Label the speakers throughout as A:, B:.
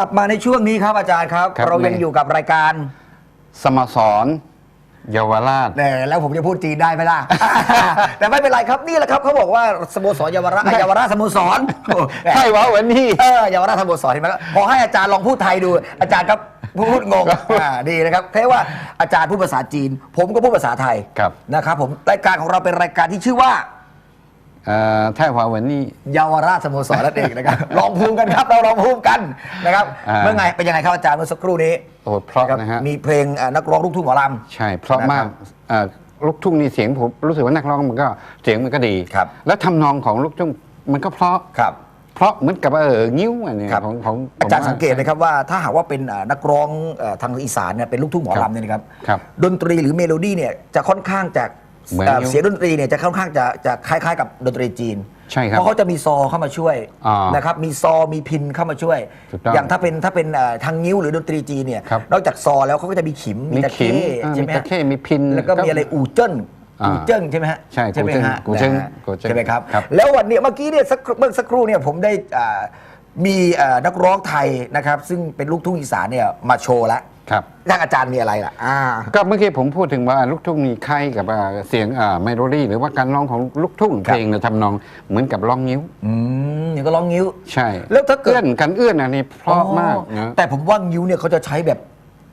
A: ลับมาในช่วงนี้ครับอาจารย์ครับ
B: ครับ
A: เรายัง
B: ใน
A: อยู่กับรายการ
B: สโมสรเยาวราช
A: แต่แล้วผมจะพูดจีนได้ไหมล่ะ แต่ไม่เป็นไรครับนี่แหละครับเขาบอกว่าสโมสรเยาวราช
B: ได้
A: เยาวราชสโมสร
B: ใช่วะวันนี้
A: เออเยาวราชสโมสรเห็นไหมครับพอให้อาจารย์ลองพูดไทยดู อาจารย์ครับพูดงงอ่าดีนะครับแค่ว่าอาจารย์พูดภาษาจีน ผมก็พูดภาษาไทย
B: ครับ
A: นะครับผมรายการของเราเป็นรายการที่ชื่อว่า
B: เอ่อ ไต้หวันวันนี้
A: เยาวราชสโมสรนั่นเองนะครับ ลองภูมิกันครับเราลองภูมิกันนะครับ
B: อ่า
A: เมื่อไงเป็นยังไงครับอาจารย์เมื่อสักครู่นี้
B: โอ้เพราะนะฮะ
A: มีเพลงอ่านักร้องลูกทุ่งหมอล
B: ใช่ เพราะมาก
A: นะครับ
B: เอ่อลูกทุ่งนี่เสียงผมรู้สึกว่านักร้องมันก็เสียงมันก็ดี
A: ครับ
B: แล้วทำนองของลูกทุ่งมันก็เพราะำ
A: ครับ
B: เพราะเหมือนกับว่าเออนิ้วอันเนี้ย
A: ครับ
B: ของของ
A: อาจารย์
B: ผมว่
A: สังเกตนะครับว่าถ้าหากว่าเป็นอ่านักร้องเอ่อทางอีสานเนี่ยเป็นลูกทุ่งหมอ
B: ครับ
A: ลำเนี่ยนะครับ
B: ครับ
A: ดนตรีหรือเมโลดี้เนี่ยจะค่อนข้างจะ
B: เหมือน
A: เอ่อ
B: นิ้ว
A: เสียงดนตรีเนี่ยจะค่อนข้างจะจะคล้ายๆ กับดนตรีจีน
B: ใช่ครับ
A: เพราะเขาจะมีซอเข้ามาช่วย
B: อ่า
A: นะครับมีซอมีพินเข้ามาช่วย
B: ถูกต้อง
A: อย่างถ้าเป็นถ้าเป็นเอ่อทางนิ้วหรือดนตรีจีนเนี่ย
B: ครับ
A: นอกจากซอแล้วเขาก็จะมีขิม
B: มี
A: ตะ
B: ขิม
A: เข้
B: อ่า
A: ใช่
B: มี
A: ไหม
B: ตะเข้มีพิน
A: แล้วก็มีอะไรอู่เจิ้น
B: อ่า
A: อู่เจิ้งใช่ไหมฮะ
B: ใช่
A: ใช่ไหม
B: กูเจิ้ง
A: ฮะ
B: กูเจิ้ง
A: นะฮะ
B: กูเจิ้ง
A: ใช่ไหมครับ
B: ครับ
A: แล้ววันนี้เมื่อกี้เนี่ยสักเมื่อสักครู่เนี่ยผมได้อ่ามีอ่านักร้องไทยนะครับ ซึ่งเป็นลูกทุ่งอีสานเนี่ยมาโชว์แล้ว
B: ครับ
A: ทางอาจารย์มีอะไรล่ะอ่า
B: ก็เมื่อกี้ผมพูดถึงว่าลูกทุ่งมีใครกับอ่าเสียงอ่าเมโลดี้หรือว่าการร้องของลูกทุ่ง
A: ครับ
B: เพลงเนี่ยทำนองเหมือนกับร้องนิ้ว
A: อืมอย่างก็ร้องนิ้ว
B: ใช่
A: แล้วถ้าเกิด
B: เอื้อนกันเอื้อนอันนี้เพราะมาก
A: อ๋อ
B: นะ
A: แต่ผมว่านิ้วเนี่ยเขาจะใช้แบบ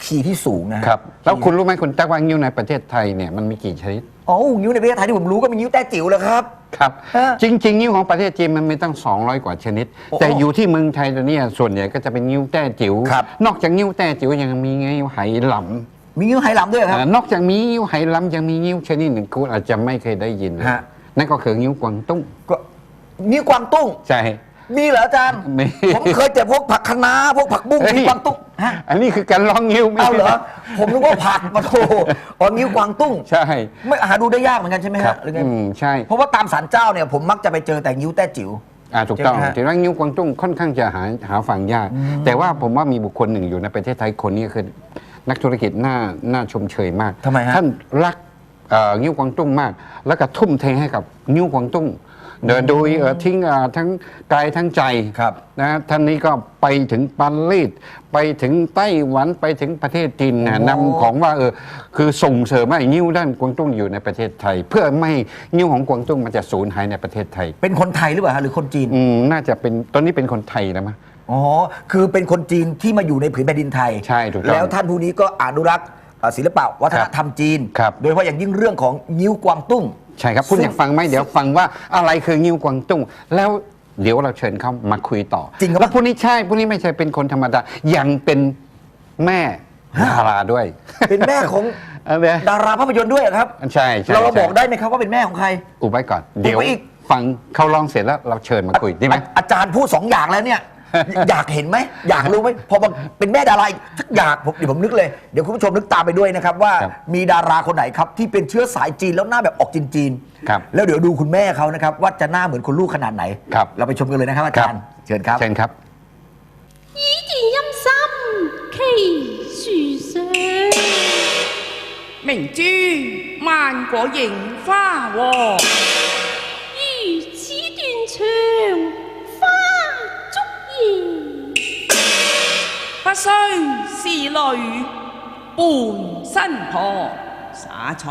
A: คีย์ที่สูงนะฮะ
B: ครับ แล้วคุณรู้ไหมคุณตักว่างิ้วในประเทศไทยเนี่ยมันมีกี่ชนิด
A: อ๋อนิ้วในประเทศไทยที่ผมรู้ก็มีนิ้วแต้จิ๋วแล้วครับ
B: ครับ
A: ฮะ
B: จริง ๆ นิ้วของประเทศจีนมันมีตั้ง 200 กว่าชนิด
A: โอ้
B: แต่อยู่ที่เมืองไทยตอนเนี้ยส่วนใหญ่ก็จะเป็นนิ้วแต้จิ๋ว
A: ครับ
B: นอกจากนิ้วแต้จิ๋วยังมีนิ้วไหหลำ
A: มีนิ้วไหหลำด้วยเหรอครับ
B: อ่านอกจากมีนิ้วไหหลำยังมีนิ้วชนิดหนึ่งคุณอาจจะไม่เคยได้ยิน
A: ฮะ
B: นั่นก็คือนิ้วกวางตุ้ง
A: ก็นิ้วกวางตุ้ง
B: ใช่
A: มีเหรออาจารย์
B: มี
A: ผมเคยแต่พวกผักคะน้าพวกผักบุ้ง
B: เฮ้ย
A: นิ้วกวางตุ้งฮะ
B: อันนี้คือการร้องนิ้วไม่
A: เอาเหรอ
B: ใช่
A: ผมนึกว่าผักมาโถอ๋อนิ้วกวางตุ้ง
B: ใช่
A: ไม่หาดูได้ยากเหมือนกันใช่ไหม
B: ครั
A: ฮะ
B: บ
A: หรือไง
B: อืมใช่
A: เพราะว่าตามศาลเจ้าเนี่ยผมมักจะไปเจอแต่นิ้วแต้จิ๋ว
B: อ่าถูกต้อง
A: ใช่ไหมฮะ
B: ถือว่านิ้วกวางตุ้งค่อนข้างจะหาหาฟังยาก แต่ว่าผมว่ามีบุคคลหนึ่งอยู่ในประเทศไทยคนนี้คือนักธุรกิจน่าน่าชมเชยมาก
A: ทำไมฮะ
B: ท่านรักเอ่อนิ้วกวางตุ้งมาก แล้วก็ทุ่มเทให้กับนิ้วกวางตุ้ง เดินโดยเอ่อทิ้งอ่าทั้งกายทั้งใจ
A: ครับ
B: นะท่านนี้ก็ไปถึงปารีสไปถึงไต้หวันไปถึงประเทศจีนนะ
A: โอ้
B: นำของว่าเออคือส่งเสริมให้นิ้วด้านกวางตุ้งอยู่ในประเทศไทย เพื่อไม่ให้นิ้วของกวางตุ้งมันจะสูญหายในประเทศไทย
A: เป็นคนไทยหรือเปล่าฮะหรือคนจีน
B: อืมน่าจะเป็นตอนนี้เป็นคนไทยแล้วมั้ย
A: อ๋อ คือเป็นคนจีนที่มาอยู่ในผืนแผ่นดินไทย
B: ใช่ถูกต้อง
A: แล้วท่านผู้นี้ก็อนุรักษ์เอ่อศิลปะวัฒนธรรมจีน
B: ครับ
A: โดยเฉพาะอย่างยิ่งเรื่องของนิ้วกวางตุ้ง
B: ใช่ครับคุณ
A: ซึ่ง
B: อยากฟังไหมเดี๋ยวฟังว่าอะไรคืองิ้วกวางตุ้งแล้วเดี๋ยวเราเชิญเขามาคุยต่อ
A: จริงครับ
B: แล้วผู้นี้ใช่ผู้นี้ไม่ใช่เป็นคนธรรมดายังเป็นแม่ดาราด้วย
A: เป็นแม่ของ
B: เออเนี่ย
A: ดาราภาพยนตร์ด้วยเหรอครับ
B: ใช่ใช่
A: เราเรา
B: ใช่
A: บอกได้ไหมครับว่าเป็นแม่ของใคร
B: อุบไว้ก่อน เดี๋ยว
A: อุบไว้อีก
B: ฟังเขาลองเสร็จแล้วเราเชิญมาคุยได้ไหม
A: อาอาจารย์พูดสองอย่างแล้วเนี่ย อยากเห็นไหม อยากรู้ไหมพอมาเป็นแม่ดาราอีกสักอยากผมเดี๋ยวผมนึกเลย เดี๋ยวคุณผู้ชมนึกตามไปด้วยนะครับ ว่า
B: ครับ
A: มีดาราคนไหนครับ ที่เป็นเชื้อสายจีนแล้วหน้าแบบออกจีนๆ
B: ครับ
A: แล้วเดี๋ยวดูคุณแม่เขานะครับ ว่าจะหน้าเหมือนคุณลูกขนาดไหน
B: ครับ
A: เราไปชมกันเลยนะครับอาจารย์เชิญครับ
B: เชิญครับ
C: 一点阴心祈树上，
D: 明珠万果萤花喎，
C: 如此断肠
D: 不须是女半身婆灑菜。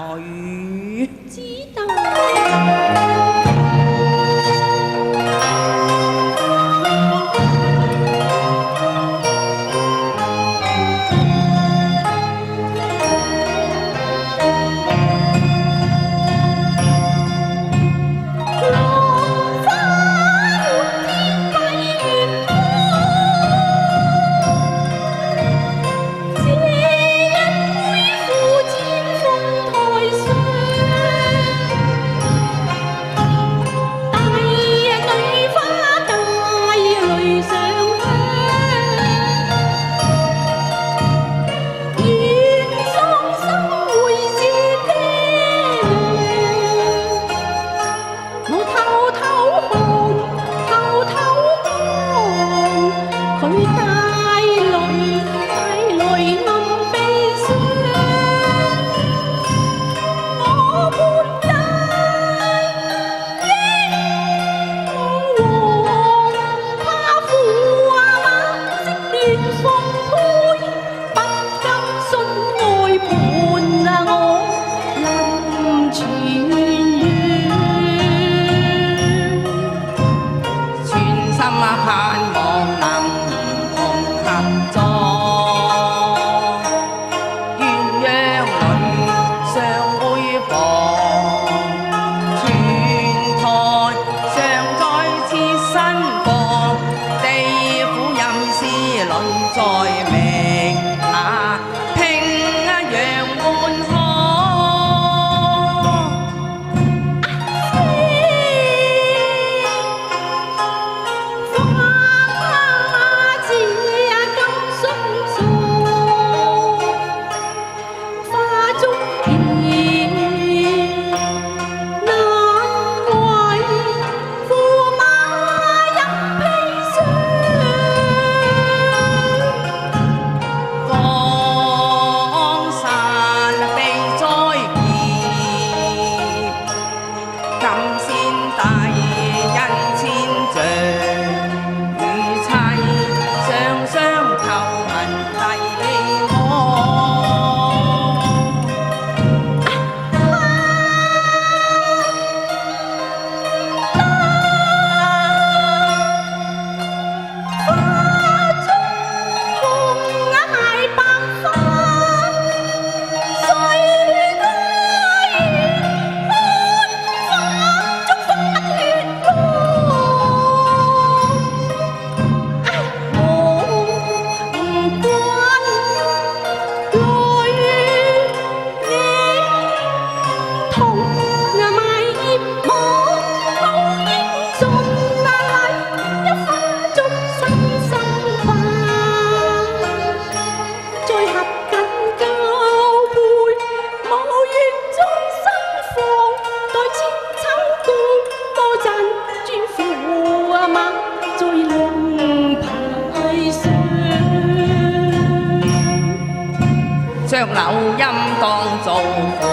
A: 好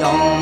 A: 用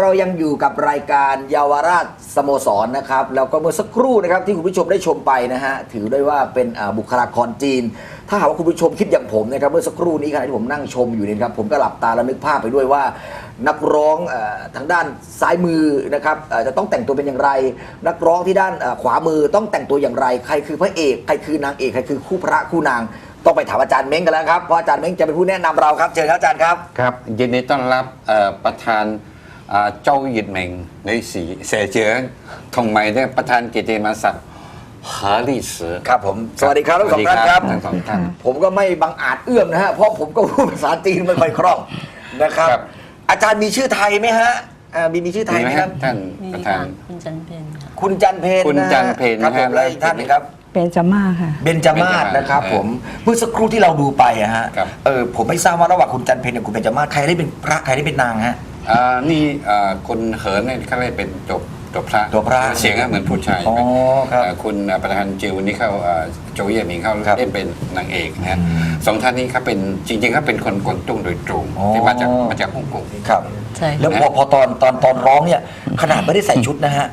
A: เรายังอยู่กับรายการเยาวราชสโมสรนะครับแล้วก็เมื่อสักครู่นะครับที่คุณผู้ชมได้ชมไปนะฮะถือได้ว่าเป็นอ่าบุคลากรจีน ถ้าหากว่าคุณผู้ชมคิดอย่างผมนะครับเมื่อสักครู่นี้ขณะที่ผมนั่งชมอยู่เนี่ยนะครับผมก็หลับตาแล้วนึกภาพไปด้วยว่า นักร้องเอ่อทางด้านซ้ายมือนะครับเอ่อจะต้องแต่งตัวเป็นอย่างไร นักร้องที่ด้านเอ่อขวามือต้องแต่งตัวอย่างไร ใครคือพระเอกใครคือนางเอกใครคือคู่พระคู่นาง ต้องไปถามอาจารย์เม้งกันแล้วครับเพราะอาจารย์เม้งจะเป็นผู้แนะนำเราครับเชิญครับอาจารย์ครับ
B: ครับยินดีต้อนรับเอ่อประธาน อ่าเจ้าหยิดเหม่งในสีเสเจือทงใหม่เนี่ยประธานกิตติมศักดิ์เหอลี่สือ
A: ครับผม สวัสดีครับทั้งสองท่านครับ
B: ทั้งสองท่าน
A: ผมก็ไม่บังอาจเอื้อมนะฮะ เพราะผมก็พูดภาษาจีนไม่ค่อยคล่องนะครับ
B: ครับ
A: อาจารย์มีชื่อไทยไหมฮะอ่ามีมีชื่อไท
B: มี
A: ย
B: ไห
A: ไห
B: ม
A: ม
B: ค
A: ค
B: รั
A: รั
B: บบท่าน
E: มี
B: ประ
E: ค่ะ
B: ธาน
E: คุณจันเพนค่ะ
A: คุณจันเพน
B: คุณ
A: นะฮะ
B: จันเพญ
A: ครับผม
B: นะฮะ
A: และอีกท่านหนึงครับ
F: เป็นจาม่าค่ะ
A: เบนจามาศนะครับ
B: เออ
A: ผมเมื่อสักครู่ที่เราดูไปอะฮะ
B: ครับ
A: เออผมไม่ทราบว่าระหว่างคุณจันเพนกับคุณเบนจามาศใครได้เป็นพระใครได้เป็นนางฮะ
B: อ่านี่อ่าคุณเหินเนี่ยเขาเรียกเป็นจบจบพระ
A: จบพระ
B: เสียงก็เหมือนผู้ชาย
A: อ๋อครับ
B: อ่าคุณอ่าประธานจิวนี่เขาอ่าโจเยี่ยหมิงเขา
A: ครับ
B: เล่นเป็นนางเอกนะฮะ
A: อืม
B: สองท่านนี้เขาเป็นจริงๆเขาเป็นคนกวางตุ้งโดยตรง
A: อ๋อ
B: ที่มาจากมาจากฮ่องกง
A: ครับ
E: ใช่ค่ะ
A: แล้วพอพอตอนตอนตอนร้องเนี่ย ขนาดไม่ได้ใส่ชุดนะฮะ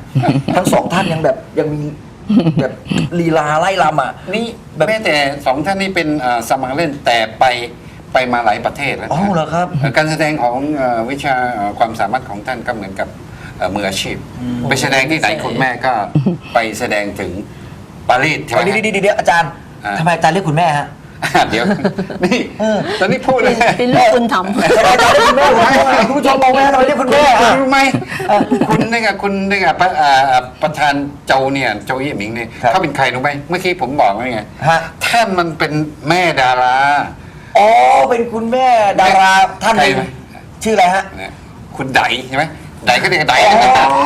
A: ทั้งสองท่านยังแบบยังมีแบบลีลาไล่ลำอะ
B: นี่
A: แบบ
B: แม้แต่สองท่านนี้เป็นอ่าสมัครเล่นแต่ไป ไปมาหลายประเทศแล้วนะ
A: อ๋อเหรอครับ
B: การแสดงของเอ่อวิชาเอ่อความสามารถของท่านก็เหมือนกับเอ่อมืออาชีพ ไปแสดงที่ไหนคุณแม่ก็ไปแสดงถึงปารีสใช่ไหม
A: เดี๋ยวเดี๋ยวเดี๋ยวอาจารย์
B: อ่า
A: ทำไมอาจารย์เรียกคุณแม่ฮะ
B: อะเดี๋ยวนี่ตอนนี้พูดเลย
E: เป็นลูกบุญธรรม
A: ทำไมอาจารย์เรียกคุณแม่ผมงงอะคุณผู้ชมมองแม่ทำไมเรียกคุณแม่อะ
B: รู้ไหมคุณนี่ไงคุณนี่ไงประอ่าประธานโจเนี่ยโจเยี่หมิงเนี่ย
A: ครับ
B: เขาเป็นใครรู้ไหมเมื่อกี้ผมบอกไว้ไง
A: ฮะ
B: ท่านมันเป็นแม่ดารา
A: อ๋อเป็นคุณแม่ดาราท่านหนึ่ง
B: ใครไหม
A: ชื่ออะไรฮะ
B: เนี่ยคุณไดใช่ไหมไดก็เรียกได
A: อ๋อ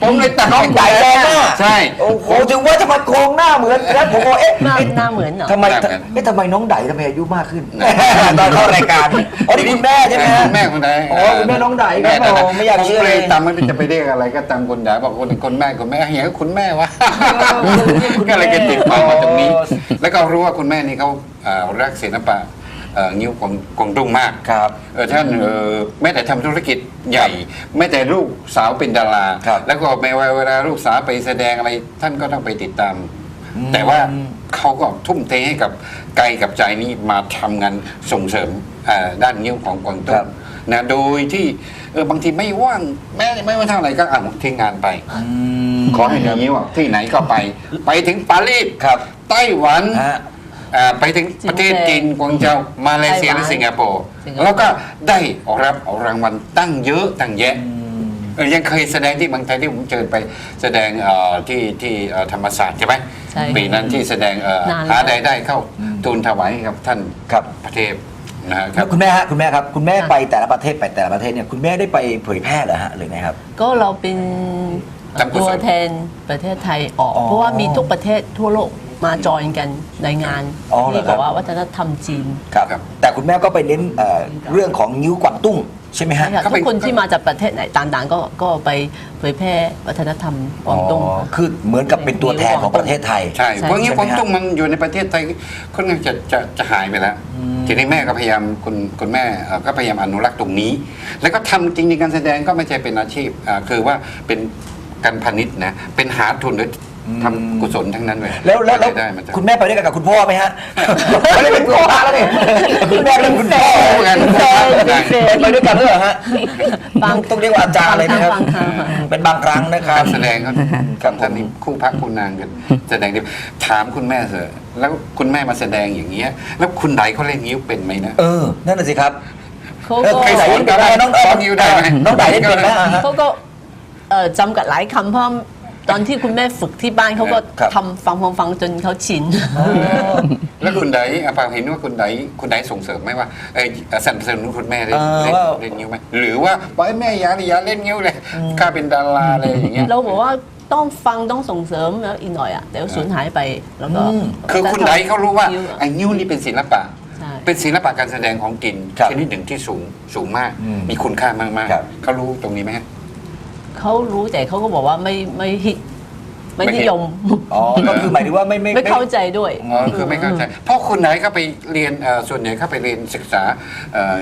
B: ผมเลยตัด
A: น้องไดแดงหน้า
B: ใช่
A: โอ้โหถึงว่าจะมาโครงหน้าเหมือนแล้วผมก็เอ๊ะ
E: หน้า
A: เอ๊ะ
E: หน้าเหมือนเหรอ
A: ทำไม
B: หน้าเหมือน
A: เอ๊ะทำไมน้องไดทำไมอายุมากขึ้น ตอนเข้ารายการอ๋อนี่คุณแม่ใช่ไหมฮะ
B: คุณแม่คุณได
A: อ๋อคุณแม่น้องไดครับ
B: แม่
A: โอ้ไม่อยากเชื่อเลย
B: ผมตามไม่รู้จะไปเรียกอะไรก็ตามคุณไดบอกคุณคุณแม่คุณแม่เหี้ยคุณแม่วะ
A: คุณแม่
B: ก็เลยก็ติดปากมาตรงนี้ แล้วก็รู้ว่าคุณแม่นี่เขาเอ่อรักศิลปะเอ่อนิ้วกงกงตุ้งมาก
A: ครับ
B: เออท่านเออแม้แต่ทำธุรกิจใหญ่ แม้แต่ลูกสาวเป็นดารา
A: ครับ
B: แล้วก็ไม่ว่าเวลาลูกสาวไปแสดงอะไร ท่านก็ต้องไปติดตาม
A: อืม
B: แต่ว่าเขาก็ทุ่มเทให้กับกายกับใจนี้มาทำงานส่งเสริมเอ่อด้านนิ้วของกวางตุ้งนะโดยที่เออบางทีไม่ว่างแม้ไม่ว่าเท่าไหร่ก็อ่านทิ้งงานไป ขอให้หนีนิ้วอะที่ไหนก็ไป ไปถึงปารีส
A: ครับ
B: ไต้หวัน
A: ฮะ
B: อ่า ไปถึงประเทศจีนกวางโจวมาเลเซีย
E: ไต้หวัน
B: และสิงคโปร์
E: สิงคโปร์
B: แล้วก็ได้รับรางวัลตั้งเยอะตั้งแยะเออยังเคยแสดงที่เมืองไทยที่ผมเจอไปแสดงเอ่อที่ที่เอ่อธรรมศาสตร์ใช่ไหม
E: ใช่
B: ปีนั้นที่แสดงเอ่อนา
E: นแล้ว
B: หาได้ได้เข้าทูลถวายให้กับท่าน
A: ครับ
B: ประเทศนะฮะค
A: แล้
B: รั
A: ว
B: บ
A: คุณแม่ฮะคุณแม่ครับคุณแม่
E: ค่ะ
A: ไปแต่ละประเทศไปแต่ละประเทศเนี่ยคุณแม่ได้ไปเผยแพร่เหรอฮะหรือไงครับ
E: ก็เราเป็น
B: จำกุศล
E: ตัวแทนประเทศไทยออก
A: อ๋อ
E: เพราะว่ามีทุกประเทศทั่วโลก มาจอยกันในงาน
A: อ๋อเหรอ
E: ที่
A: ครับ
E: บอกว่าวัฒนธรรมจีน
A: ครับ
B: ครับ
A: แต่คุณแม่ก็ไปเน้นเอ่อเรื่องของนิ้วกวางตุ้งใช่ไหมฮะ
E: ใช่ค่ะ
B: ก็
E: ทุ
B: เป็น
E: กคนที่มาจากประเทศไหนต่างๆ ก็ก็ไปเผยแพร่วัฒนธรรมกวางตุ้ง
A: อ๋อคือเหมือนกับเป็นตัวแทนของประเทศไทย
B: ใช่
E: ใช่
B: เพราะงี้
A: ใช่ไหม
B: กวาง
A: ฮะ
B: ตุ้งมันอยู่ในประเทศไทยค่อนข้างจะจะจะหายไปแล้ว ทีนี้แม่ก็พยายามคุณคุณแม่เอ่อก็พยายามอนุรักษ์ตรงนี้ แล้วก็ทำจริงๆการแสดงก็ไม่ใช่เป็นอาชีพอ่าคือว่าเป็นการพาณิชย์นะ เป็นหาทุนหรือ ทำกุศลทั้งนั้นเลย
A: แล้วแล้วแล้ว
B: ได้มาจาก
A: คุณแม่ไปด้วยกันกับคุณพ่อไหมฮะ ไม่ได้เป็นคุณพ่อแล้วนี่คุณแม่เป็นคุณพ่อ
B: คู่กัน
E: แฟนเป็นแฟน
A: ไปด้วยกันด้วยเหรอฮะ
E: บาง
A: ต้องเรียกว่าอาจารย์เลยนะครับ
E: บางครั้งบางครั้ง
A: เป็นบางครั้งนะครับ
B: การแสดงเขา
A: ครับ
B: ทำนี่คู่พระคู่นางกันแสดงดีถามคุณแม่เถอะแล้วคุณแม่มาแสดงอย่างเงี้ย แล้วคุณไหนเขาเล่นนิ้วเป็นไหมนะ
A: เออ นั่นน่ะสิครับ
E: เขา
A: เออ
E: ก็
A: ใครสอนกันได้น้อง
B: สอนนิ้วได้ไหม
A: น้องไดเล่นเป็นไหมอะฮะ
E: เขาก็เอ่อจำกัดหลายคำเพราะ ตอนที่คุณแม่ฝึกที่บ้านเขาก็
A: ครับ
E: ทำฟังฟังฟังจนเขาชิน
B: แล้วคุณไหนอาปาเห็นว่าคุณไหนคุณไหนส่งเสริมไหมว่าเออสนับสนุนคุณแม่เล่น
A: เออ
B: เล่น
A: ว่า
B: เล่นนิ้วไหมหรือว่าบอกให้แม่อย่าอย่าเล่นนิ้วเลยข้าเป็นดาราอะไรอย่างเงี้ย
E: เราบอกว่าต้องฟังต้องส่งเสริมแล้วอีกหน่อยอะเดี๋ยวสูญหายไปแล้วก็
A: อืม
B: คือคุณไหนเขารู้ว่า
E: นิ้อะ
B: ไอ้นิ้วนี่เป็นศิลปะ
E: ใช่
B: เป็นศิลปะการแสดงของกิน
A: ครับ
B: ชนิดหนึ่งที่สูงสูงมาก
A: อืม
B: มีคุณค่ามาก
A: ครับ
B: ๆเขารู้ตรงนี้ไหมฮะ
E: เขารู้แต่เขาก็บอกว่าไม่ไม่ฮิตไม่
B: ไม่ฮิต
E: นิยม
A: อ๋อ ก็คือหมายถึงว่าไม่ไม่
E: ไม่เข้าใจด้วย
B: อ๋อคือไม่เข้าใจ เพราะคุณไหนก็ไปเรียนเอ่อส่วนใหญ่เข้าไปเรียนศึกษาเอ่อ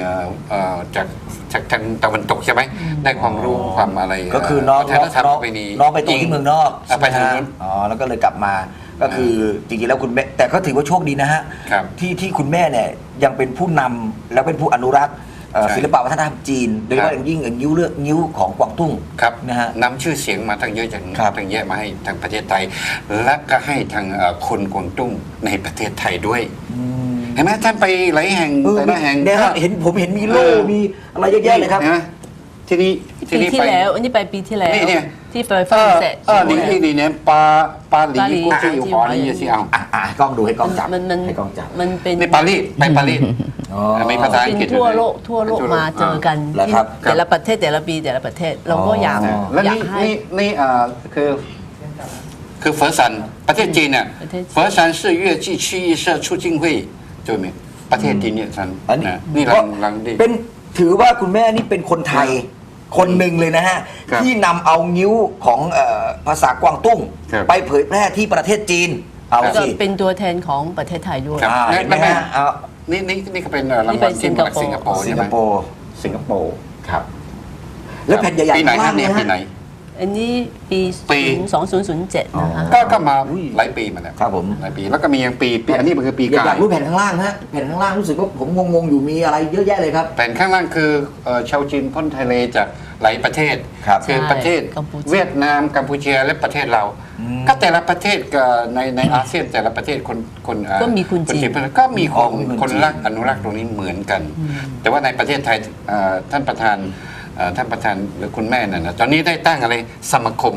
B: เอ่อจากจากทางตะวันตกใช่ไหมได้ความรู้ความอะไร
A: ก็คือน้อง
B: วัฒ
A: น้อง
B: นธรรม
A: น้อง
B: ประเพณี
A: น้องไปโตที่เมืองนอก
B: อะไปทาง
A: ใช่หม
B: นู้น
A: ฮะอ๋อแล้วก็เลยกลับมาก็คือจริงๆแล้วคุณแม่แต่ก็ถือว่าโชคดีนะฮะ
B: ครับ
A: ที่ที่คุณแม่เนี่ยยังเป็นผู้นำแล้วเป็นผู้อนุรักษ์เอ่อ
B: ใช่
A: ศิลปะวัฒนธรรมจีน โดยเฉ
B: ครั
A: พาะ
B: บ
A: อย่างยิ่งนิ้วเลือกนิ้วของกวางตุ้ง
B: ครับ
A: นะฮะ
B: นำชื่อเสียงมาทั้งเยอะจาก
A: ครับ
B: ทั้งแยะมาให้ทางประเทศไทย และก็ให้ทางเอ่อคนกวางตุ้งในประเทศไทยด้วยเห็นไหมท่านไปหลายแห่ง
A: เออ
B: แต่ละแห่ง
A: เนี่ยฮะเห็นผมเห็นมีโล่
B: เออ
A: มีอะไรเยอะแยะเลยครับ
B: ห็นไหมทีนี้ที
E: ปี
B: นี้
E: ที่
B: ไป
E: แล้วอันนี้ไปปีที่แล้ว
B: นี่เนี่ย
E: ที่ไปฝ
B: เอ
E: รั่ง
B: อ
E: เศส
B: เออนี่นี่นี่เนี่ยปาปาหลี
E: ปาหลี
B: กูจะอยู่หอนี่สิเอา
A: อะอะให้กล้องดูให้กล้องจับ
E: มันมัน
A: ให้กล้องจับ
E: มันเป็น
B: ในปารีสไปปารีส
A: อ๋อ
B: มีภาษาอัง
E: เป็น
B: กฤษ
E: ทั่ว
B: อยู่ใน
E: โลกทั่วโลกมาเจอกัน
A: แล้ว
E: ที่
A: ครับ
E: แต่ละประเทศแต่ละปีแต่ละประเทศ เราก็อยาก
A: อ๋อ
B: แล้ว
E: อยาก
B: นี่
E: ให้
B: นี่นี่เอ่อคือคือเฟิร์สันประเทศจีนเนี่ย
E: ประเทศจีน
B: เฟิร์สัน是越剧区域社促进会就มีประเทศจีนเนี่ยท่าน
A: อันนี้
B: นะนี่
A: เพ
B: ลั
A: ราะ
B: งลังดี
A: เป็นถือว่าคุณแม่นี่เป็นคนไทย คนหนึ่งเลยนะฮะ
B: ครับ
A: ที่นำเอานิ้วของเอ่อภาษากวางตุ้ง
B: ครับ
A: ไปเผยแพร่ที่ประเทศจีน เอา
E: แล้วก็
A: สิ
E: เป็นตัวแทนของประเทศไทยด้วย
B: ครับ
A: อ่าเห็นไหมฮะเอา
B: นี่นี่นี่ก็เป็นเอ่อราง
E: นี่ไป
B: วัลที่มาจาก
E: สิ
B: สิ
E: ง
B: ง
E: ค
B: ค
E: โป
B: โป
E: ร์
B: ร์
A: สิ
B: ใช่
A: ง
B: ไห
A: ค
B: ม
A: โปร์สิงคโปร์ครับ แล้วแผ่นใหญ่ๆ
B: ปีไหน
A: ข้าง
B: ค
A: ล่า
B: รับ
A: ง
B: เนี่ยปีไหน
E: อันนี้ปี
B: ปี
E: 2007 นะคะ
B: ก็ก็มาหลายปีมาแล้ว
A: ครับผม
B: หลายปีแล้วก็มียังปีปีอันนี้มันคือปี
A: อยาก
B: กา
A: อยายกรู้แผ่นข้างล่างฮะแผ่นข้างล่างรู้สึกว่าผมงงๆอยู่มีอะไรเยอะแยะเลยครับ
B: แผ่นข้างล่างคือเอ่อชาวจีนพ้นทะเลจากหลายประเทศ
A: ครับ
B: คือ
E: ใช่
B: ประเทศ
E: กัมพูชา
B: เวียดนามกัมพูชาและประเทศเรา ก็แต่ละประเทศก็ในในอาเซียนแต่ละประเทศคนคนเอ่อ
E: ก็มีคนจีน
B: ก็มีค
A: อ๋อนมีคน
B: คน
A: จีน
B: รักอนุรักษ์ตรงนี้เหมือนกัน แต่ว่าในประเทศไทยเอ่อท่านประธานเอ่อ ท่านประธานหรือคุณแม่น่ะนะตอนนี้ได้ตั้งอะไรสมาคม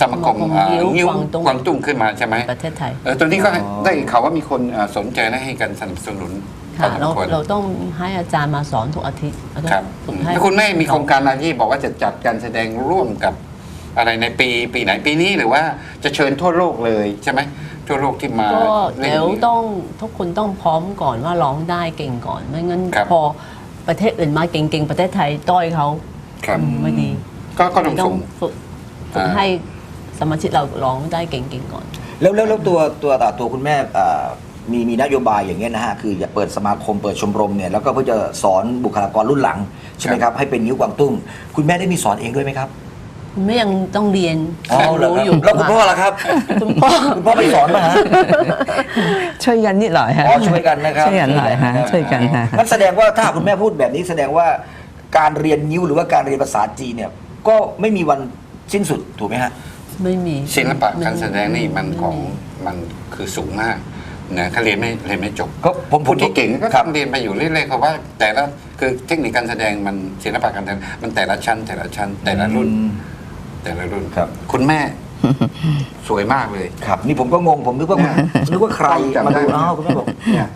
B: สมาคม
E: สมาคม
B: เอ่อ
E: งิ้
B: งิ้
E: ว
B: ว
E: กวางตุ้ง
B: กวางตุ้งขึ้นมาใช่ไหม
E: ประเทศไทย
B: เออตอนนี้ก็
A: อ๋อ
B: ได้ข่าวว่ามีคนเอ่อสนใจและให้การสนับสนุนพอ
E: ค่ะ
B: สม
E: เรา
B: ควร
E: เราต้องให้อาจารย์มาสอนทุกอาทิตย์แล้วก็
B: ครับ
E: ฝึกให้
B: แล้วคุณแม่มีโครงการอะไรที่บอกว่าจะจัดการแสดงร่วมกับอะไรในปีปีไหนปีนี้หรือว่าจะเชิญทั่วโลกเลยใช่ไหมทั่วโลกที่มา
E: ก็
B: เล่น
E: เดี๋ยวต้องทุกคนต้องพร้อมก่อนว่าร้องได้เก่งก่อนไม่งั้น
B: ครับ
E: พอ ประเทศอื่นมาเก่งๆ ประเทศไทยต้อยเขา
B: ครับ
E: อืมไม่ดี
B: ก็ก็ต้อง
E: ต้อ
B: ส่
E: ง
B: ง
E: ฝึกฝึก
B: อ่า
E: ให้สมาชิกเราร้องได้เก่งๆก่อน
A: แล้วแล้วแล้วตัวตัวตัวตัวคุณแม่เอ่อมีมีนโยบายอย่างเงี้ยนะฮะคืออย่าเปิดสมาคมเปิดชมรมเนี่ยแล้วก็เพื่อจะสอนบุคลากรรุ่นหลังใช่ไหมครับให้เป็นนิ้วกวางตุ้งคุณแม่ได้มีสอนเองด้วยไหมครับ
E: คุณแม่ยังต้องเรียน
A: อ๋อเหรอ
E: รู้
A: ครับ
E: อยู่
A: แล้วคุณพ่อล่ะครับ
E: คุณพ่อ
A: คุณพ่อไปสอนมาฮะ
F: ช่วยกันนิดหน่อยฮะ
A: อ๋อช่วยกันนะครับ
F: ช่วยกันหน่อยฮะช่วยกันฮะ
A: งั้นแสดงว่าถ้าคุณแม่พูดแบบนี้แสดงว่าการเรียนนิ้วหรือว่าการเรียนภาษาจีนเนี่ย ก็ไม่มีวันสิ้นสุดถูกไหมฮะ
E: ไม่มี
B: ศิลปะการแสดงนี่มันของมันคือสูงมากนะถ้าเรียนไม่เรียนไม่จบ
A: ก็ผมผม
B: คนที่เก่งก็
A: ครับ
B: ต้องเรียนไปอยู่เรื่อยๆเพราะว่า แต่ละคือเทคนิคการแสดงมันศิลปะการแสดงมันแต่ละชั้น แต่ละชั้นแต่ละรุ่น
A: อืม
B: แต่ละรุ่น
A: ครับ
B: คุณแม่ สวยมากเลย
A: ครับ นี่ผมก็งงผมนึกว่า
B: เนี่ย
A: นึกว่าใคร
B: จำ
A: มา
B: ได้
A: ดู
B: ไหม
A: อ้าวคุณแม่บอก
B: เนี่ย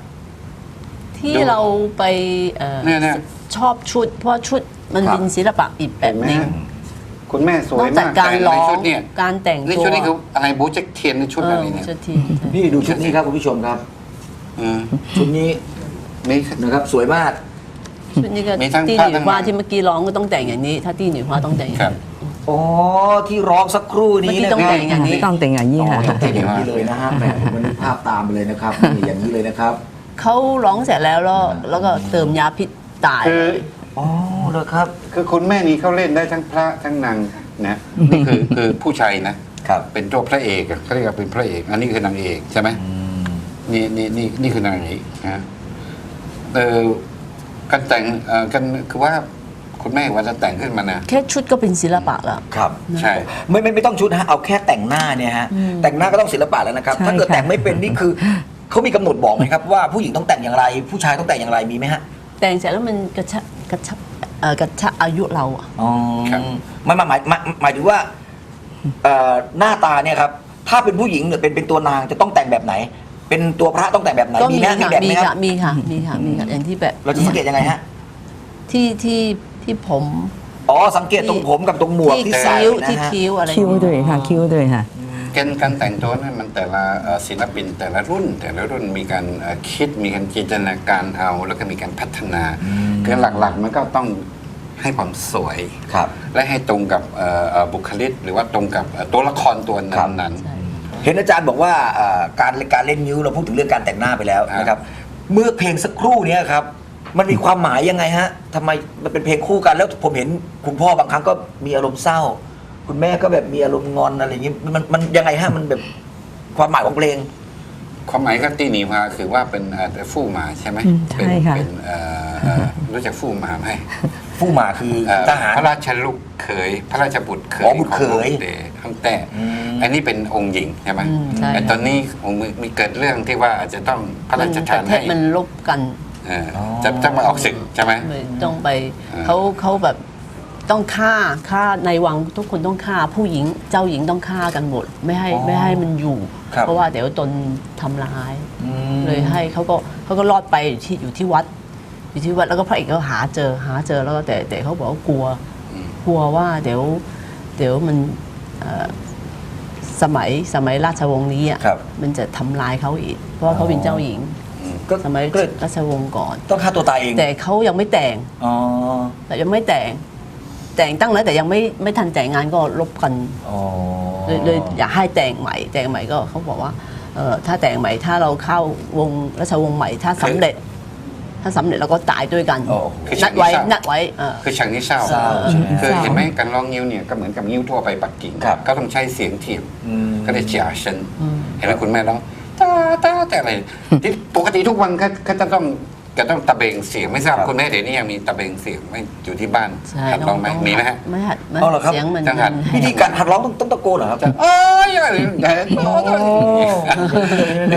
E: ที่
B: ดู
E: เราไปเอ่อ
B: เนี่ยเนี่ย
E: ชอบชุด เพราะชุดมัน
A: ครับ
E: เป็นศิลปะอีกแบ
B: เห็
E: บ
B: นไหม
E: หนึง
B: ฮะคุณแม่ส
E: น
B: ว
E: อยกจาก
B: มาก
E: การ
B: แต่
E: ร้
B: ใน
E: อง
B: ชุดเนี่ย
E: การแต่ง
B: ใน
E: ตัว
B: ชุดนี้คืออะไรโบเจ็กเทียนในชุดอะไรเนี่ย
E: เชุดทีใช่
A: นี่ดูชุดนี้ครับคุณผู้ชมครับ
B: เออ
A: ชุดนี้
B: นี่
A: นะครับสวยมาก
E: ชุดนี้ก็
B: มีทั้ง
E: ที่
B: ผ้า
E: ห
B: ทั้
E: นุ่
B: ง
E: ยว่า
B: หนัง
E: ที่เมื่อกี้ร้องก็ต้องแต่งอย่างนี้ ถ้าที่หนุ่ยว่าต้องแต่งอย่าง
B: ครับ
E: นี้
A: อ๋อที่ร้องสักครู่นี้
E: เมื่อกี้
A: นะ
E: ต้อง
A: ครั
E: แต่
A: บ
E: งอย่างนี้
F: ต้องแต่งอย่างนี้
A: อ๋อ
F: ค่ะ
A: ต้องแต่งอย่างนี้เลยนะฮะแหมผมมันนึกภาพตามไปเลยนะครับนี่อย่างนี้เลยนะครับ
E: เขาร้องเสร็จแล้วแล้วแล้วก็เติมยาพิษตาย
B: คือ
E: เลย
A: อ๋อเหรอครับ
B: คือคุณแม่นี้เขาเล่นได้ทั้งพระทั้งนางนะนี่คือ คือผู้ชายนะ
A: ครับ
B: เป็นตัวพระเอกอะเขาเรียกว่าเป็นพระเอกอันนี้คือนางเอกใช่ไหมนี่นี่นี่นี่คือนางเอกนะเออการแต่งเอ่อกันคือว่า คุณแม่ว่าจะแต่งขึ้นมานะ
E: แค่ชุดก็เป็นศิลปะแล้ว
A: ครับ
B: ใช่
A: ไม่ไม่ไม่ต้องชุดนะฮะเอาแค่แต่งหน้าเนี่ยฮะแต่งหน้าก็ต้องศิลปะแล้วนะครับ
F: ใช่
A: ถ้าเกิด
F: ค่ะ
A: แต่งไม่เป็นนี่คือเขามีกำหนดบอกไหมครับว่าผู้หญิงต้องแต่งอย่างไร ผู้ชายต้องแต่งอย่างไรมีไหมฮะ
E: แต่งเสร็จแล้วมันกระชับกระชับเอ่อกระชับอายุเราอะ
A: อ๋อ
B: ครับ
A: มันหมายหมายหมายถึงว่าเอ่อหน้าตาเนี่ยครับถ้าเป็นผู้หญิงเนี่ยเป็นเป็นตัวนางจะต้องแต่งแบบไหน เป็นตัวพระต้องแต่งแบบไหน
E: ก็
A: มี
E: มี
A: ไหมฮะมี
E: ค่ะ
A: แบบ
E: มี
A: ไหมค
E: ค่ะ
A: รับ
E: มีค่ะมีค่ะมีค่ะอย่างที่แบบ
A: เราจะสังเกตยังไงฮะ
E: ที่ที่ ที่ผม
A: อ๋อ สังเกตตรงผมกับตรงหมวก
E: ที่
A: ที่ใส่
E: คิ้ว
A: นะ
E: ที่
A: ฮะ
E: คิ้วอะไร
F: คิ้วด้วยค่ะ คิ้วด้วยค่ะ
B: การการแต่งตัวนั้นมันแต่ละเอ่อศิลปินแต่ละรุ่น แต่ละรุ่นมีการเอ่อคิดมีการจินตนาการเอาแล้วก็มีการพัฒนาคือหลักๆมันก็ต้องให้ความสวย
A: ครับ
B: และให้ตรงกับเอ่อเอ่อบุคลิก หรือว่าตรงกับเอ่อตัวละครตัว
A: ครับ
B: นั้น
E: ใช่
A: เห็นอาจารย์บอกว่าเอ่อการการเล่นนิ้วเราพูดถึงเรื่องการแต่งหน้าไปแล้ว
B: ครับ
A: นะครับ เมื่อเพลงสักครู่เนี้ยครับ มันมีความหมายยังไงฮะทำไมมันเป็นเพลงคู่กันแล้วผมเห็นคุณพ่อบางครั้งก็มีอารมณ์เศร้า คุณแม่ก็แบบมีอารมณ์งอนอะไรอย่างงี้มันมันยังไงฮะมันแบบความหมายของเพลง
B: ๆความหมายก็ตีหนีมาคือว่าเป็นเอ่อฟู่หมาใช่ไหม
F: อืม
B: เป็น
F: ใช่ค่ะ
B: เป็นเอ่อเอ่อรู้จักฟู่หมาไหม
A: ผู้หมาคือ
B: เอ่อ
A: ทหาร
B: พระราชลูกเขย พระราชบุตรเขย
A: อ๋อบุตรเขย
B: ของเดฮังแต่
A: อืม
B: อันนี้เป็นองค์หญิงใช่ไหม
E: อืมใช่
B: แต่ตอนนี้คงมีมีเกิดเรื่องที่ว่าอาจจะต้องพระ
E: มั
B: รานช
E: ป
B: ทาน
E: ระเท
B: ให้
E: ศมันลบกัน
B: เออจะจะมาออกศึกใช่ไหม
E: เลยต้องไป
B: อ่า
E: เขาเขาแบบต้องฆ่าฆ่าในวังทุกคนต้องฆ่าผู้หญิงเจ้าหญิงต้องฆ่ากันหมด ไม่ให้
A: อ๋อ
E: ไม่ให้มันอยู่
A: ครับ
E: เพราะว่าเดี๋ยวตนทำร้าย
A: อืม
E: เลยให้เขาก็เขาก็รอดไปอยู่ที่อยู่ที่วัด อยู่ที่วัดแล้วก็พระเอกก็หาเจอหาเจอแล้วก็แต่แต่เขาบอกว่ากลัว
B: อืม
E: กลัวว่าเดี๋ยวเดี๋ยวมันเอ่อสมัยสมัยราชวงศ์นี้อะ
A: ครับ
E: มันจะทำลายเขาอีก เพราะว่าเขาเป็นเจ้าหญิง
A: ก็
E: สมัย
A: ก็เลย
E: ราชวงศ์ก่อน
A: ต้องฆ่าตัวตายเอง
E: แต่เขายังไม่แต่ง
A: อ๋อ
E: แต่ยังไม่แต่ง แต่งตั้งแล้วแต่ยังไม่ไม่ทันแต่งงานก็ลบกัน
A: อ๋อ
E: เลยเลยอยากให้แต่งใหม่ แต่งใหม่ก็เขาบอกว่าเออถ้าแต่งใหม่ถ้าเราเข้าวงราชวงศ์ใหม่ ถ้าสำเร็จ ถ้าสำเร็จเราก็ตายด้วยกัน
A: โอ้
B: คือ
E: นัดไว้
B: ฉากนี้เศร้า
E: นัดไว้เออ
B: คือฉากนี้เศร้า
A: เศร้าใช่ไหม
B: คือ
F: เศร้า
B: เห็นไหมการร้องนิ้วเนี่ยก็เหมือนกับนิ้วทั่วไปปักกิ่ง
A: ครับ
B: ก็ต้องใช้เสียงเทียม
A: อืม
B: ก็เลยจ่าเชน
E: อืม
B: เห็นไหมคุณแม่ร้อง ตาตาแต่อะไรที่ปกติทุกวันก็ก็จะต้องก็ต้องตะเบงเสียงไม่ทราบ
A: ครับ
B: คุณแม่เดี๋ยวนี้ยังมีตะเบงเสียงไหม่อยู่ที่บ้าน
E: ใช่
B: หัดร้องไหมมีไหมฮะ
E: ไม่หัดไม่
A: เอาเหรอครับ
E: เสียงมัน
B: ต้องหัด
E: มันให้
A: วิธีการหัดร้องต้องต้องตะโกนเหรอครับ
B: เอ้ยอะไรแต่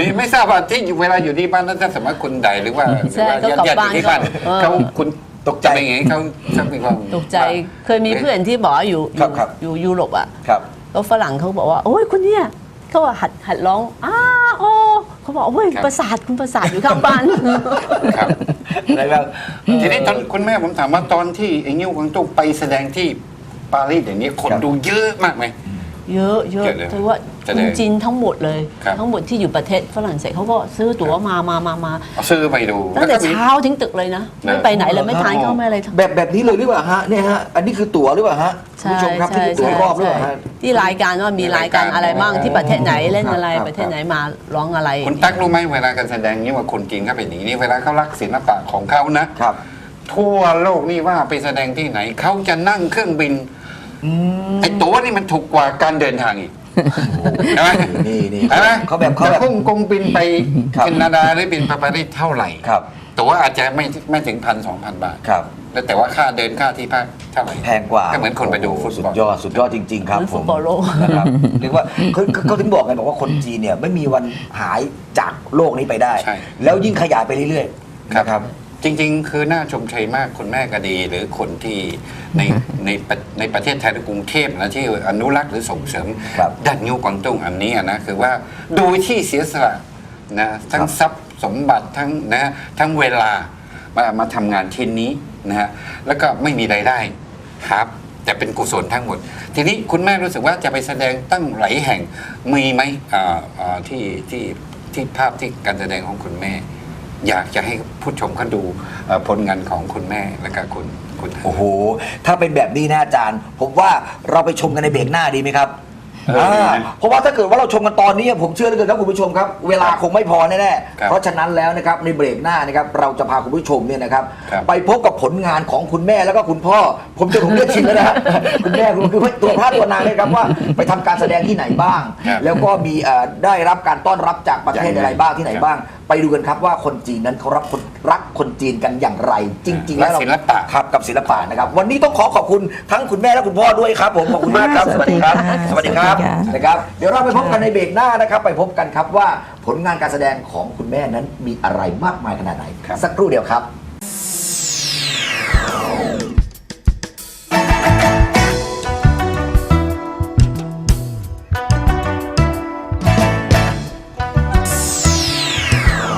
B: นี่ไม่ทราบว่าที่อยู่เวลาอยู่ที่บ้านนั้นถ้าสมมติคุณใดหรือว่าหรือ
E: ใช่
B: ว่า
E: ก็
B: ญาติ
E: กลับ
B: ญาติอ
E: บ้าน
B: ยู่ที่บ้าน
E: ก็เออ
B: เขาคุณ
A: ตกใจ
B: เป็นไงเขาเขามีความ
E: ตกใจเคยมีเพื่อนที่บอกว่าอยู่อ
A: ครั
E: ยู่
A: บครับ
E: อยู่ยุโรปอะ
A: ครับ
E: แล้วฝรั่งเขาบอกว่า โอ้ยคุณเนี่ยเขาว่าหัดหัดร้องอ้าโอ้ เขาบอกโอ้ยประสาทคุณประสาทอยู่ข้างบ้าน
B: ครับ
A: อะไรบ้าง
B: ทีนี้ตอนคุณแม่ผมถามว่าตอนที่ไอ้นิ้วของตุ๊กไปแสดงที่ปารีสเดี๋ยวนี้คน
A: ครับ
B: ดูเยอะมากไหม
E: เยอะเยอะ
B: เยอะเลย
E: ถือว่า
B: แสด
E: คน
B: ง
E: จีนทั้งหมดเลย
B: ครับ
E: ทั้งหมดที่อยู่ประเทศฝรั่งเศสเขาก็ซื้อตั๋วมามามามา
B: เอาซื้อไปดู
E: ตั้งแต่
B: ล้วก็มี
E: เช้าถึงตึกเลยนะ
B: นะ
E: ไม่ไปไหนเลยไม่ทานข้าวไม่อะไรทั้ง
A: แบบแบบนี้เลยหรือเปล่าฮะเนี่ยฮะอันนี้คือตั๋วหรือเปล่าฮะคุณผู้ชมครับที่คือตั๋วรอบหรือเปล่าฮะ
E: ที่รายการว่ามีรายการอะไรบ้างที่ประเทศไหนเล่นอะไร
A: ครับ
E: ประเทศไหนมาร้องอะไร
B: คุณตั๊กรู้ไหมเวลาการแสดงนี่ว่าคนจีนเขาเป็นอย่างนี้เวลาเขารักศิลปะของเขานะ
A: ครับ
B: ทั่วโลกนี่ว่าไปแสดงที่ไหนเขาจะนั่งเครื่องบิน ไอ้ตั๋วนี่มันถูกกว่าการเดินทางอีกใช่ไหม
A: นี่นี่
B: ใช่ไหม
A: เขาแบบเขาแบบ
B: ฮ่องกงบินไป
A: ครับ
B: แคนาดาหรือบินไปปารีสเท่าไหร่
A: ครับ
B: ตัวอาจจะไม่ไม่ถึงพันสองพันบาท
A: ครับ
B: แล้วแต่ว่าค่าเดินค่าที่พักเท่าไหร่
A: แพงกว่า
B: ก็เหมือนคนไปดูฟุต
A: สุ
B: บ
A: ด
B: อล
A: ยอดสุดยอดจริง ๆ ครับ
E: เหมือน
A: ผ
E: ฟุ
A: ม
E: ตบอลโลก
A: นะครับเรียกว่าเขาเขาเขาถึงบอกไงบอกว่าคนจีนเนี่ยไม่มีวันหายจากโลกนี้ไปได้
B: ใช่
A: แล้วยิ่งขยายไปเรื่อยๆนะครับ
B: จริง ๆ คือน่าชมเชยมากคุณแม่ก็ดี หรือคนที่ในในประในประเทศไทยในกรุงเทพนะที่อนุรักษ์หรือส่งเสริม
A: ครับ
B: ด้านนิ้วกวางตุ้งอันนี้อะนะคือว่าโดยที่เสียสละนะทั้งทรัพย์สมบัติทั้งนะทั้งเวลามามาทำงานที่นี้นะฮะแล้วก็ไม่มีรายได้ครับแต่เป็นกุศลทั้งหมด ทีนี้คุณแม่รู้สึกว่าจะไปแสดงตั้งหลายแห่งมีไหมอ่าอ่าที่ที่ที่ภาพที่การแสดงของคุณแม่ อยากจะให้ผู้ชมเขาดูเอ่อผลงานของคุณแม่และก็คุณคุณ
A: โอ้โห ถ้าเป็นแบบนี้นะอาจารย์ ผมว่าเราไปชมกันในเบรกหน้าดีไหมครับ
B: เออดีนะ
A: อ่าเพราะว่าถ้าเกิดว่าเราชมกันตอนนี้ผมเชื่อเหลือเกินครับคุณผู้ชมครับ เวลาคงไม่พอแน่
B: ครับ
A: ๆเพราะฉะนั้นแล้วนะครับในเบรกหน้านะครับเราจะพาคุณผู้ชมเนี่ยนะครับ
B: ครับ
A: ไปพบกับผลงานของคุณแม่แล้วก็คุณพ่อ ผมจะผมเรียกชินแล้วนะฮะคุณแม่คือคือตัวพระตัวนางเนยครับว่าไปทำการแสดงที่ไหนบ้าง
B: ครับ
A: แล้วก็มีเอ่อได้รับการต้อนรับจากประเทศ
B: อย่างไร
A: อะไรบ้างที่ไหน
B: ครับ
A: บ้างไปดูกันครับว่าคนจีนนั้นเขารักคนรักคนจีนกันอย่างไร จริง ๆ แล้วเร
B: ศิลปะ
A: ครับกับศิลปะนะครับ วันนี้ต้องขอขอบคุณทั้งคุณแม่และคุณพ่อด้วยครับผมขอบคุณมากครับ
F: สวัสดีค
A: รับ
F: สวัสดีครับ
A: นะครับ เดี๋ยวเราไปพบกันในเบรกหน้านะครับ ไปพบกันครับว่าผลงานการแสดงของคุณแม่นั้นมีอะไรมากมายขนาดไหน สักครู่เดียวครับ